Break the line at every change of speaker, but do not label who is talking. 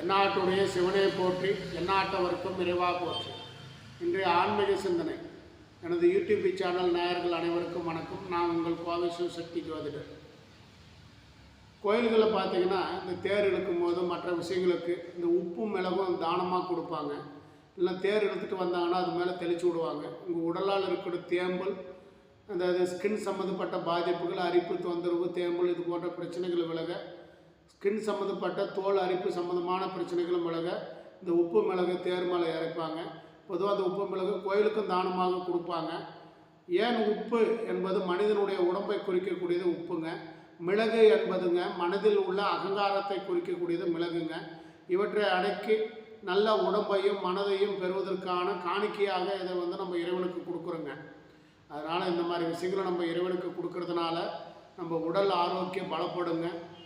எந்நாட்டுடைய சிவனை போற்றி எந்நாட்டவர்க்கும் இறைவா போற்றி. இன்றைய ஆன்மீக சிந்தனை. எனது யூடியூப் சேனல் நேயர்கள் அனைவருக்கும் வணக்கம். நான் உங்கள் கோவை சிவசக்தி ஜோதிடர். கோயில்களில் பார்த்தீங்கன்னா இந்த தேர் இழுக்கும் போது மற்ற விஷயங்களுக்கு இந்த உப்பும் மிளகும் தானமாக கொடுப்பாங்க. இல்லை தேர் எடுத்துகிட்டு வந்தாங்கன்னா அது மேலே தெளிச்சு விடுவாங்க. உங்கள் உடலால் இருக்கிற தேம்பல் அந்த ஸ்கின் சம்மந்தப்பட்ட பாதிப்புகள் அரிப்பு தொந்தரவு தேம்பல் இது போன்ற பிரச்சனைகள் விலக ஸ்கின் சம்மந்தப்பட்ட தோல் அரிப்பு சம்மந்தமான பிரச்சனைகளும் விலக இந்த உப்பு மிளகு தேர் மேலே இறைப்பாங்க. பொதுவாக அந்த உப்பு மிளகு கோயிலுக்கும் தானமாக கொடுப்பாங்க. ஏன் உப்பு என்பது மனிதனுடைய உடம்பை குறிக்கக்கூடியது உப்புங்க. மிளகு என்பதுங்க மனதில் உள்ள அகங்காரத்தை குறிக்கக்கூடியது மிளகுங்க. இவற்றை அடக்கி நல்ல உடம்பையும் மனதையும் பெறுவதற்கான காணிக்கையாக இதை வந்து நம்ம இறைவனுக்கு கொடுக்குறோங்க. அதனால் இந்த மாதிரி விஷயங்களை நம்ம இறைவனுக்கு கொடுக்கறதுனால நம்ம உடல் ஆரோக்கியம் பலப்படுங்க.